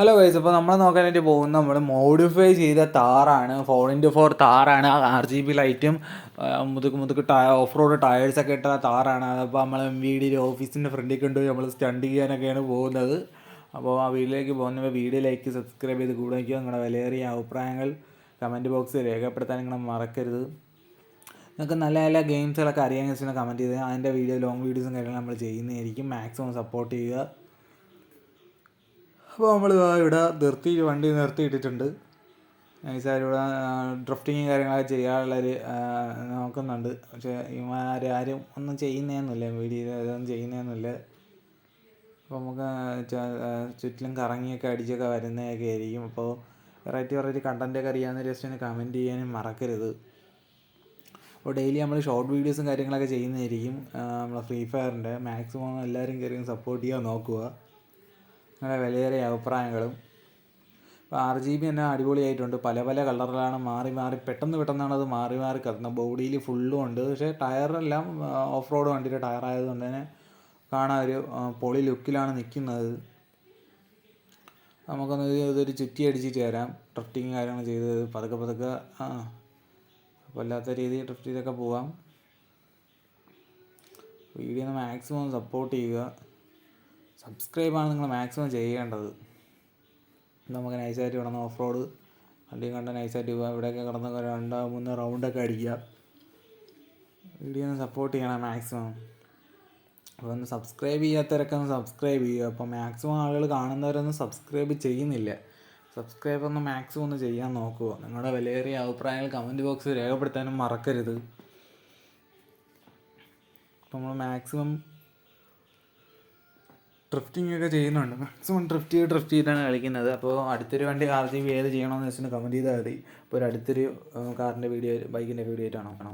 Hello guys അപ്പോൾ നമ്മൾ നോക്കാനായിട്ട് പോകുന്നത് നമ്മൾ മോഡിഫൈ ചെയ്ത താറാണ് ഫോർ ഇന്റു ഫോർ താറാണ് ആർ ജി ബി ലൈറ്റും മുതുക്ക് മുതുക്ക് ടയർ ഓഫ് റോഡ് ടയേഴ്സൊക്കെ ഇട്ട താറാണ് അതപ്പോൾ നമ്മൾ എം വി ഡിയുടെ ഓഫീസിന്റെ ഫ്രണ്ടിൽ കൊണ്ടുപോയി നമ്മൾ സ്റ്റണ്ട് ചെയ്യാനൊക്കെയാണ് പോകുന്നത്. അപ്പോൾ ആ വീഡിയോയിലേക്ക് പോകുന്നപ്പോൾ വീഡിയോ ലൈക്ക് സബ്സ്ക്രൈബ് ചെയ്ത് കൂടെ വയ്ക്കുക നിങ്ങളുടെ വിലയേറിയ അഭിപ്രായങ്ങൾ കമന്റ് ബോക്സിൽ രേഖപ്പെടുത്താൻ നിങ്ങൾ മറക്കരുത്. നിങ്ങൾക്ക് നല്ല നല്ല ഗെയിംസുകളൊക്കെ അറിയാമെന്ന് വെച്ചാൽ കമന്റ് ചെയ്ത്. അതിന്റെ വീഡിയോ ലോങ് വീഡിയോസും കാര്യങ്ങളും നമ്മൾ ചെയ്യുന്നതായിരിക്കും. മാക്സിമം സപ്പോർട്ട് ചെയ്യുക. അപ്പോൾ നമ്മൾ ഇവിടെ നിർത്തി വണ്ടി നിർത്തിയിട്ടിട്ടുണ്ട് നൈസായിട്ട് ഇവിടെ ഡ്രിഫ്റ്റിങ്ങും കാര്യങ്ങളൊക്കെ ചെയ്യാനുള്ളൊരു നോക്കുന്നുണ്ട്. പക്ഷേ ഇവന്മാരാരും ഒന്നും ചെയ്യുന്നതൊന്നുമില്ല വീഡിയോ ഇതൊന്നും ചെയ്യുന്നതൊന്നുമില്ല അപ്പോൾ നമുക്ക് ചുറ്റിലും കറങ്ങിയൊക്കെ അടിച്ചൊക്കെ വരുന്നതൊക്കെ ആയിരിക്കും. അപ്പോൾ വെറൈറ്റി വെറൈറ്റി കണ്ടന്റൊക്കെ അറിയാവുന്ന ജസ്റ്റ് ഒന്ന് കമന്റ് ചെയ്യാനും മറക്കരുത്. അപ്പോൾ ഡെയിലി നമ്മൾ ഷോർട്ട് വീഡിയോസും കാര്യങ്ങളൊക്കെ ചെയ്യുന്നതായിരിക്കും. നമ്മളെ ഫ്രീ ഫയറിന്റെ മാക്സിമം എല്ലാവരും കയറി സപ്പോർട്ട് ചെയ്യാൻ നോക്കുക. നിങ്ങളുടെ വിലയേറിയ അഭിപ്രായങ്ങളും. ആർ ജി ബി തന്നെ അടിപൊളിയായിട്ടുണ്ട്. പല പല കളറിലാണ് മാറി മാറി പെട്ടെന്ന് പെട്ടെന്നാണ് അത് മാറി മാറി കത്തുന്നത്. ബോഡിയിൽ ഫുള്ളും ഉണ്ട്. പക്ഷേ ടയറെല്ലാം ഓഫ് റോഡ് വണ്ടിയുടെ ടയറായതുകൊണ്ട് തന്നെ കാണാൻ ഒരു പൊളി ലുക്കിലാണ് നിൽക്കുന്നത്. നമുക്കൊന്ന് ഇതൊരു ചുറ്റി അടിച്ചിട്ട് വരാം. ഡ്രിഫ്റ്റിങ് കാര്യങ്ങൾ ചെയ്ത് പതുക്കെ പതുക്കെ ആ രീതിയിൽ ഡ്രിഫ്റ്റ് ചെയ്തൊക്കെ പോവാം. വീഡിയോ മാക്സിമം സപ്പോർട്ട് ചെയ്യുക. സബ്സ്ക്രൈബാണ് നിങ്ങൾ മാക്സിമം ചെയ്യേണ്ടത്. നമുക്ക് നൈസായിട്ട് കിടന്ന് ഓഫ് റോഡ് വണ്ടിയും കണ്ട നൈസായിട്ട് ഇവിടെയൊക്കെ കിടന്ന് രണ്ടോ മൂന്ന് റൗണ്ടൊക്കെ അടിക്കുക. വീഡിയോ ഒന്ന് സപ്പോർട്ട് ചെയ്യണം മാക്സിമം. അപ്പോൾ ഒന്ന് സബ്സ്ക്രൈബ് ചെയ്യാത്തവരൊക്കെ ഒന്ന് സബ്സ്ക്രൈബ് ചെയ്യുക. അപ്പോൾ മാക്സിമം ആളുകൾ കാണുന്നവരൊന്നും സബ്സ്ക്രൈബ് ചെയ്യുന്നില്ല. സബ്സ്ക്രൈബ് ഒന്ന് മാക്സിമം ഒന്ന് ചെയ്യാൻ നോക്കുക. നിങ്ങളുടെ വിലയേറിയ അഭിപ്രായങ്ങൾ കമന്റ് ബോക്സിൽ രേഖപ്പെടുത്താനും മറക്കരുത്. അപ്പോൾ നമ്മൾ മാക്സിമം ഡ്രിഫ്റ്റിംഗ് ഒക്കെ ചെയ്യുന്നുണ്ട്. മാക്സിമം ഡ്രിഫ്റ്റ് ചെയ്ത് ഡ്രിഫ്റ്റ് ചെയ്താണ് കളിക്കുന്നത്. അപ്പോൾ അടുത്തൊരു വണ്ടി ആർ ജി ബി ഏത് ചെയ്യണമെന്ന് വെച്ചിട്ട് കമന്റ് ചെയ്താൽ മതി. അപ്പോൾ ഒരു അടുത്തൊരു കാറിന്റെ വീഡിയോ ബൈക്കിന്റെ വീഡിയോ ആയിട്ടാണോ